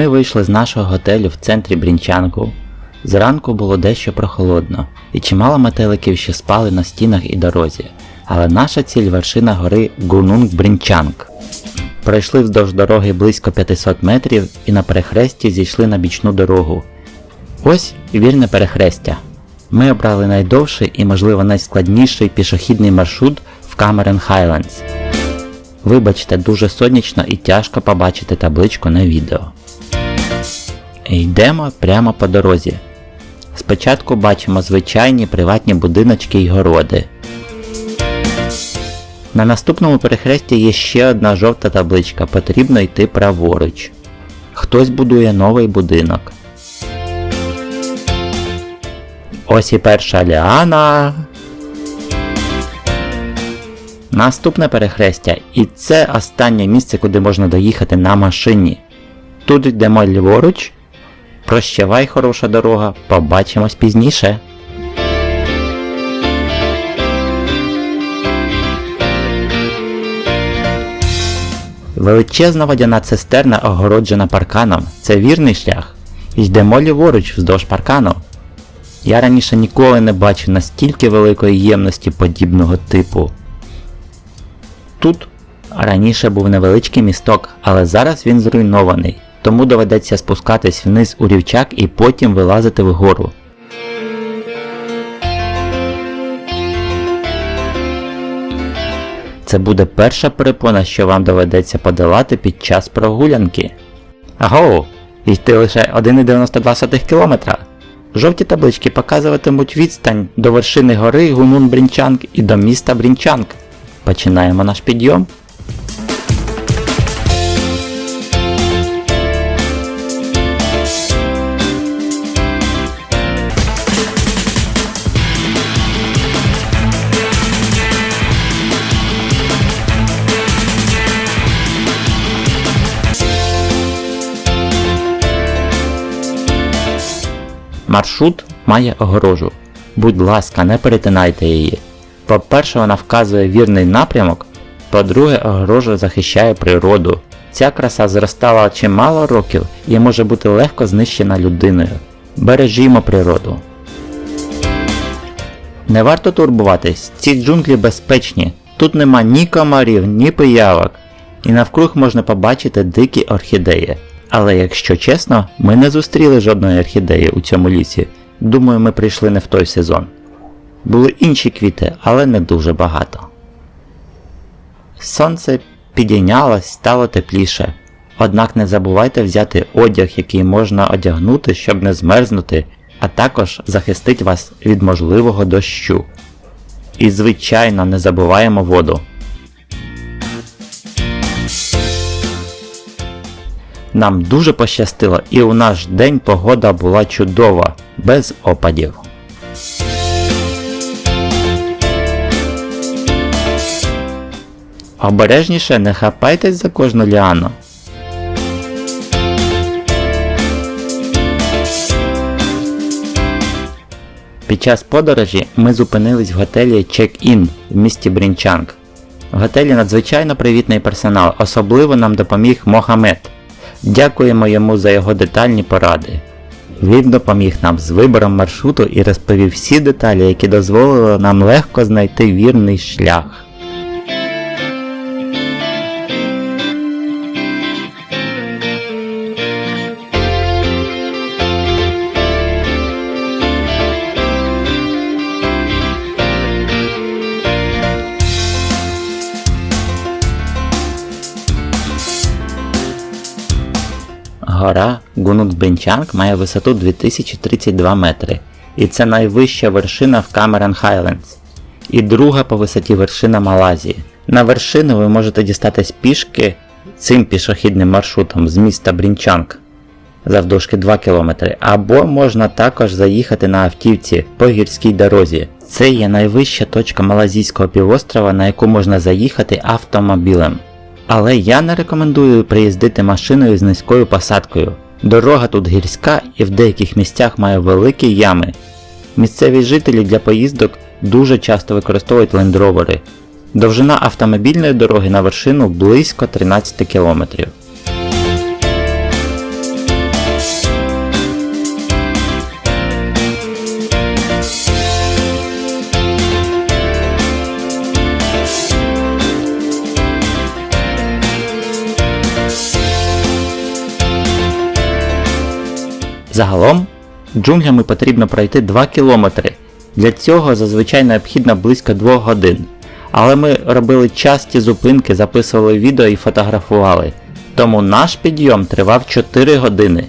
Ми вийшли з нашого готелю в центрі Брінчанку. Зранку було дещо прохолодно, і чимало метеликів ще спали на стінах і дорозі. Але наша ціль вершина гори Гунунг Брінчанг. Пройшли вздовж дороги близько 500 метрів і на перехресті зійшли на бічну дорогу. Ось вільне перехрестя. Ми обрали найдовший і, можливо, найскладніший пішохідний маршрут в Камерен Хайлендс. Вибачте, дуже сонячно і тяжко побачити табличку на відео. Йдемо прямо по дорозі. Спочатку бачимо звичайні приватні будиночки й городи. На наступному перехресті є ще одна жовта табличка, потрібно йти праворуч. Хтось будує новий будинок. Ось і перша ліана. Наступне перехрестя, і це останнє місце, куди можна доїхати на машині. Тут йдемо ліворуч. Прощавай, хороша дорога, побачимось пізніше. Величезна водяна цистерна огороджена парканом. Це вірний шлях. Йдемо ліворуч вздовж паркану. Я раніше ніколи не бачив настільки великої ємності подібного типу. Тут раніше був невеличкий місток, але зараз він зруйнований, тому доведеться спускатись вниз у рівчак і потім вилазити вгору. Це буде перша перепона, що вам доведеться подолати під час прогулянки. Аго, йти лише 1,92 км. Жовті таблички показуватимуть відстань до вершини гори Гунун Брінчанг і до міста Брінчанг. Починаємо наш підйом. Маршрут має огорожу. Будь ласка, не перетинайте її. По-перше, вона вказує вірний напрямок, по-друге, огорожа захищає природу. Ця краса зростала чимало років і може бути легко знищена людиною. Бережімо природу. Не варто турбуватись, ці джунглі безпечні. Тут нема ні комарів, ні пиявок, і навкруг можна побачити дикі орхідеї. Але якщо чесно, ми не зустріли жодної орхідеї у цьому лісі. Думаю, ми прийшли не в той сезон. Були інші квіти, але не дуже багато. Сонце підійнялось, стало тепліше. Однак не забувайте взяти одяг, який можна одягнути, щоб не змерзнути, а також захистить вас від можливого дощу. І, звичайно, не забуваємо воду. Нам дуже пощастило, і у наш день погода була чудова, без опадів. Обережніше не хапайтесь за кожну ліану. Під час подорожі ми зупинились в готелі Check-In в місті Брінчанг. В готелі надзвичайно привітний персонал, особливо нам допоміг Мохамед. Дякуємо йому за його детальні поради. Він допоміг нам з вибором маршруту і розповів всі деталі, які дозволили нам легко знайти вірний шлях. Гора Гунутбенчанг має висоту 2032 метри, і це найвища вершина в Камеран Хайлендс, і друга по висоті вершина Малайзії. На вершину ви можете дістатись пішки цим пішохідним маршрутом з міста Брінчанг завдовжки 2 км, або можна також заїхати на автівці по гірській дорозі. Це є найвища точка Малазійського півострова, на яку можна заїхати автомобілем. Але я не рекомендую приїздити машиною з низькою посадкою. Дорога тут гірська і в деяких місцях має великі ями. Місцеві жителі для поїздок дуже часто використовують лендровери. Довжина автомобільної дороги на вершину близько 13 км. Загалом, джунглями потрібно пройти 2 км. Для цього зазвичай необхідно близько 2 годин. Але ми робили часті зупинки, записували відео і фотографували. Тому наш підйом тривав 4 години.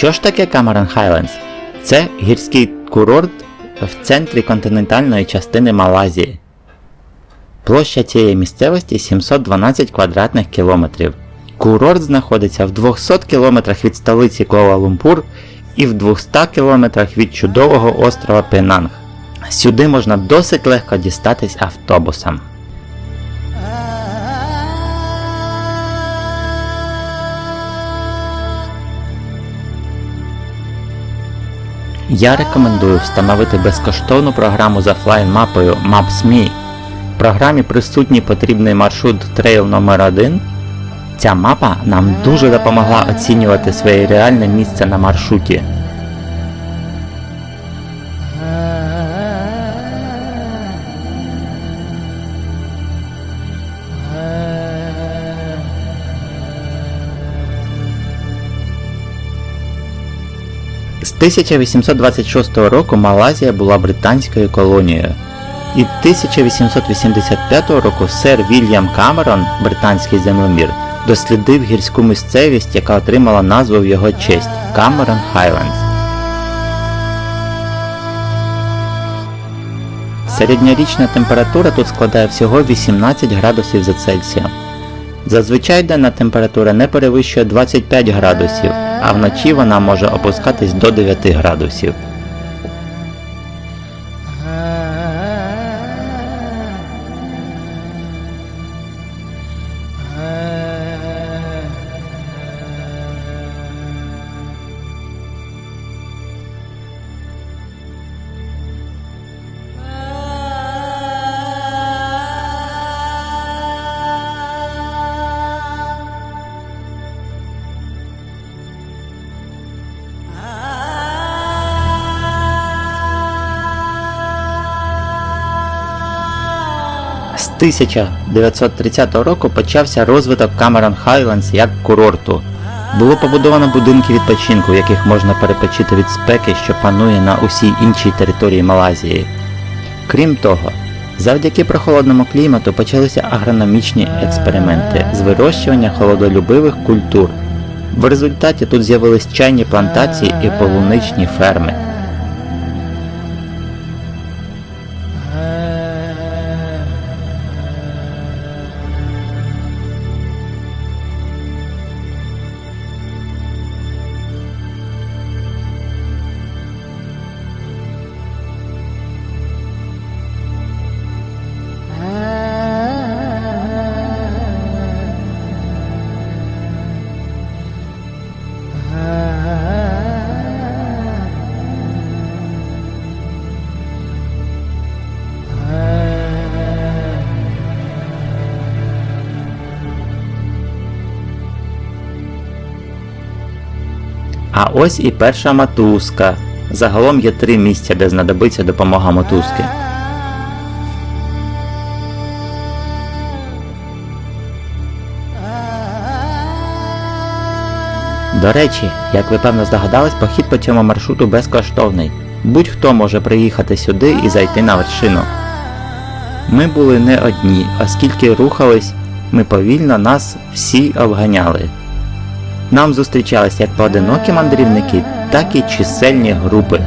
Що ж таке Cameron Highlands? Це гірський курорт в центрі континентальної частини Малайзії. Площа цієї місцевості 712 квадратних кілометрів. Курорт знаходиться в 200 кілометрах від столиці Куала-Лумпур і в 200 кілометрах від чудового острова Пенанг. Сюди можна досить легко дістатись автобусом. Я рекомендую встановити безкоштовну програму з офлайн мапою Maps.me. В програмі присутній потрібний маршрут трейл номер 1 Ця мапа нам дуже допомогла оцінювати своє реальне місце на маршруті. 1826 року Малайзія була британською колонією. І 1885 року сер Вільям Камерон, британський землемір, дослідив гірську місцевість, яка отримала назву в його честь Камерон Хайлендс. Середньорічна температура тут складає всього 18 градусів за Цельсієм. Зазвичай денна температура не перевищує 25 градусів, а вночі вона може опускатись до 9 градусів. 1930 року почався розвиток Cameron Highlands як курорту. Було побудовано будинки відпочинку, в яких можна перепочити від спеки, що панує на усій іншій території Малайзії. Крім того, завдяки прохолодному клімату почалися агрономічні експерименти з вирощування холодолюбивих культур. В результаті тут з'явились чайні плантації і полуничні ферми. Ось і перша мотузка. Загалом є три місця, де знадобиться допомога мотузки. До речі, як ви певно здогадались, похід по цьому маршруту безкоштовний. Будь-хто може приїхати сюди і зайти на вершину. Ми були не одні, оскільки рухались, ми повільно нас всі обганяли. Нам зустрічались як поодинокі мандрівники, так і чисельні групи.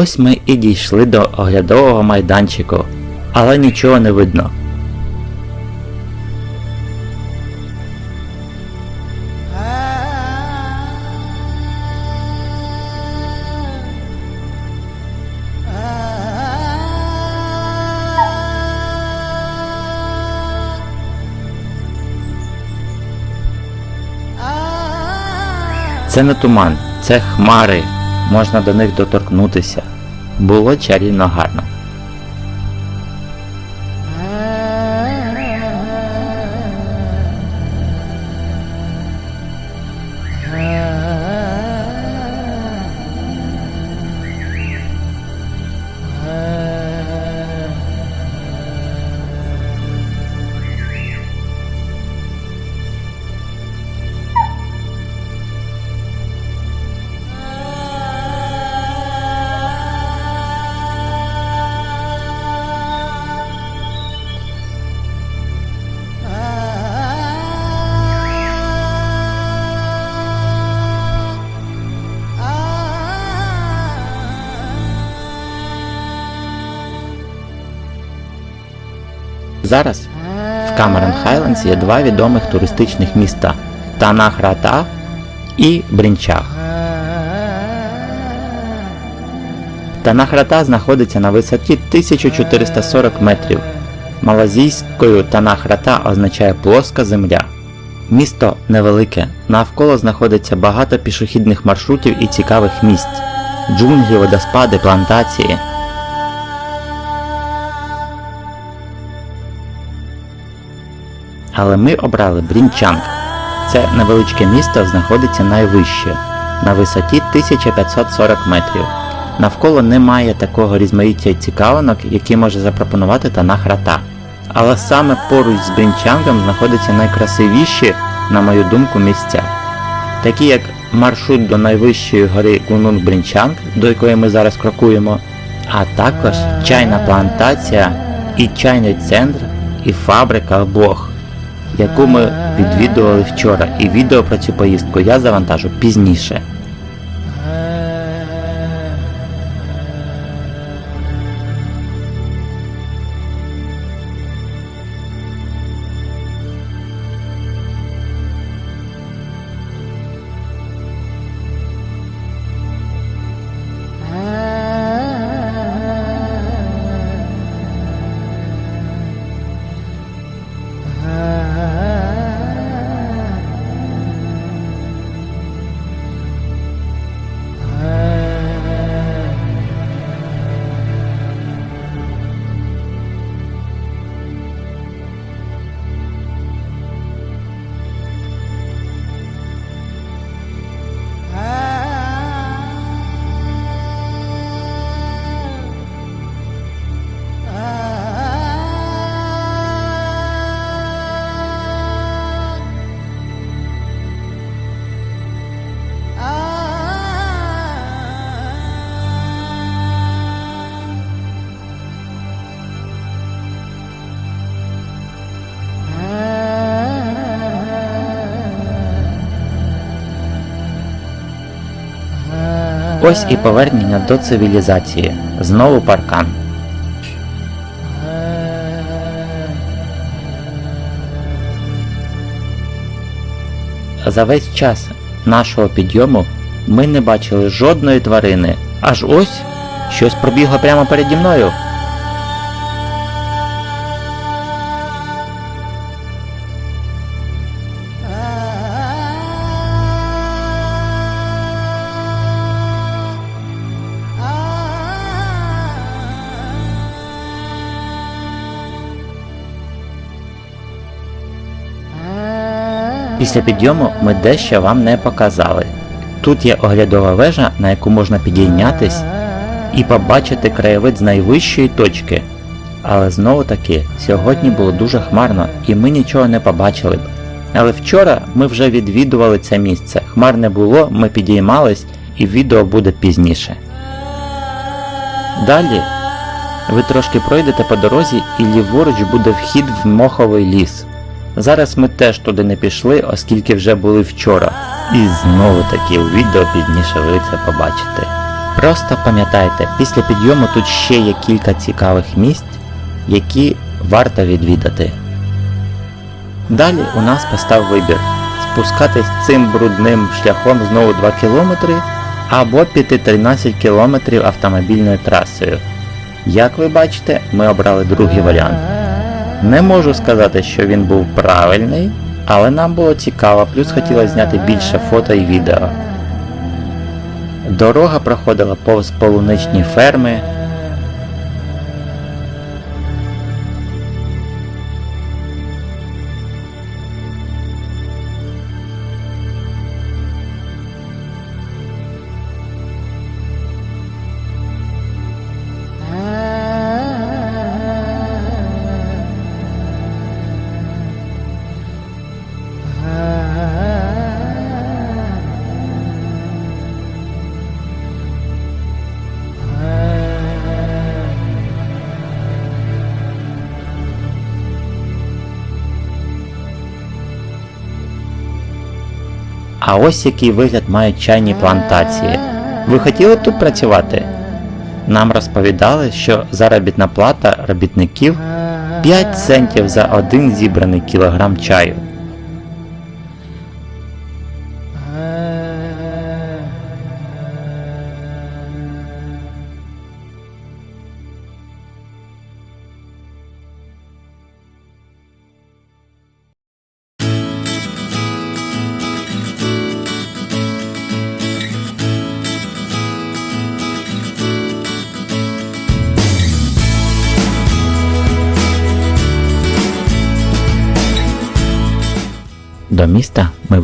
Ось ми і дійшли до оглядового майданчику, але нічого не видно. Це не туман, це хмари. Можна до них доторкнутися. Було чарівно гарно. Зараз в Камерон Хайлендс є два відомих туристичних міста Танахрата і Брінчаг. Танахрата знаходиться на висоті 1440 метрів. Малазійською Танахрата означає плоска земля. Місто невелике, навколо знаходиться багато пішохідних маршрутів і цікавих місць, джунглі, водоспади, плантації. Але ми обрали Брінчанг. Це невеличке місто знаходиться найвище, на висоті 1540 метрів. Навколо немає такого різмаїття цікавинок, які може запропонувати Танахрата. Але саме поруч з Брінчангом знаходяться найкрасивіші, на мою думку, місця. Такі як маршрут до найвищої гори Гунун Брінчанг, до якої ми зараз крокуємо, а також чайна плантація і чайний центр, і фабрика Бог яку ми відвідували вчора, і відео про цю поїздку я завантажу пізніше. Ось і повернення до цивілізації. Знову паркан. За весь час нашого підйому ми не бачили жодної тварини. Аж ось щось пробігло прямо переді мною. Після підйому ми дещо вам не показали. Тут є оглядова вежа, на яку можна підійнятись і побачити краєвид з найвищої точки. Але знову таки, сьогодні було дуже хмарно і ми нічого не побачили б. Але вчора ми вже відвідували це місце. Хмар не було, ми підіймались і відео буде пізніше. Далі ви трошки пройдете по дорозі і ліворуч буде вхід в моховий ліс. Зараз ми теж туди не пішли, оскільки вже були вчора. І знову таки у відео пізніше ви це побачите. Просто пам'ятайте, після підйому тут ще є кілька цікавих місць, які варто відвідати. Далі у нас постав вибір спускатись цим брудним шляхом знову 2 км або піти 13 км автомобільною трасою. Як ви бачите, ми обрали другий варіант. Не можу сказати, що він був правильний, але нам було цікаво, плюс хотілося зняти більше фото і відео. Дорога проходила повз полуничні ферми. Ось який вигляд мають чайні плантації. Ви хотіли тут працювати? Нам розповідали, що заробітна плата робітників 5 центів за один зібраний кілограм чаю.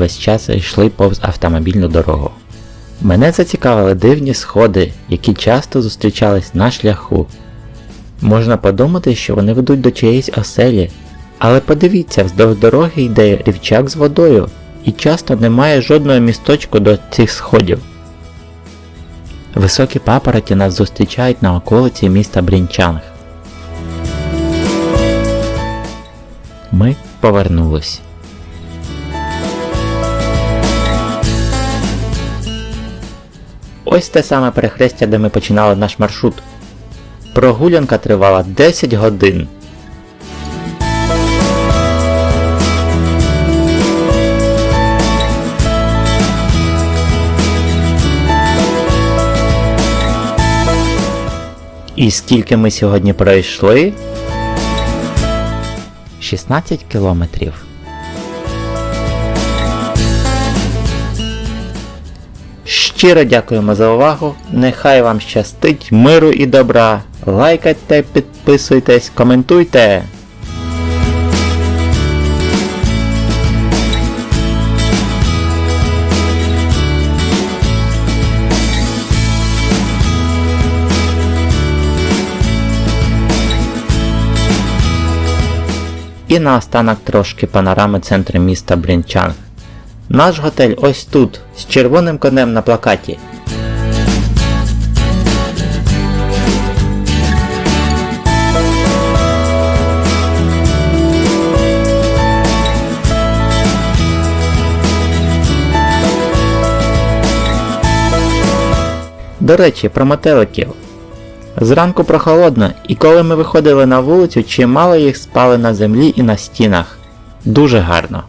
Весь час йшли повз автомобільну дорогу. Мене зацікавили дивні сходи, які часто зустрічались на шляху. Можна подумати, що вони ведуть до чиєїсь оселі, але подивіться, вздовж дороги йде рівчак з водою, і часто немає жодного місточку до цих сходів. Високі папороті нас зустрічають на околиці міста Брінчанг. Ми повернулись. Ось те саме перехрестя, де ми починали наш маршрут. Прогулянка тривала 10 годин. І скільки ми сьогодні пройшли? 16 кілометрів. Щиро дякуємо за увагу. Нехай вам щастить, миру і добра. Лайкайте, підписуйтесь, коментуйте. І наостанок трошки панорами центру міста Брінчанг. Наш готель ось тут, з червоним конем на плакаті. До речі, про метеликів. Зранку прохолодно, і коли ми виходили на вулицю, чимало їх спали на землі і на стінах. Дуже гарно.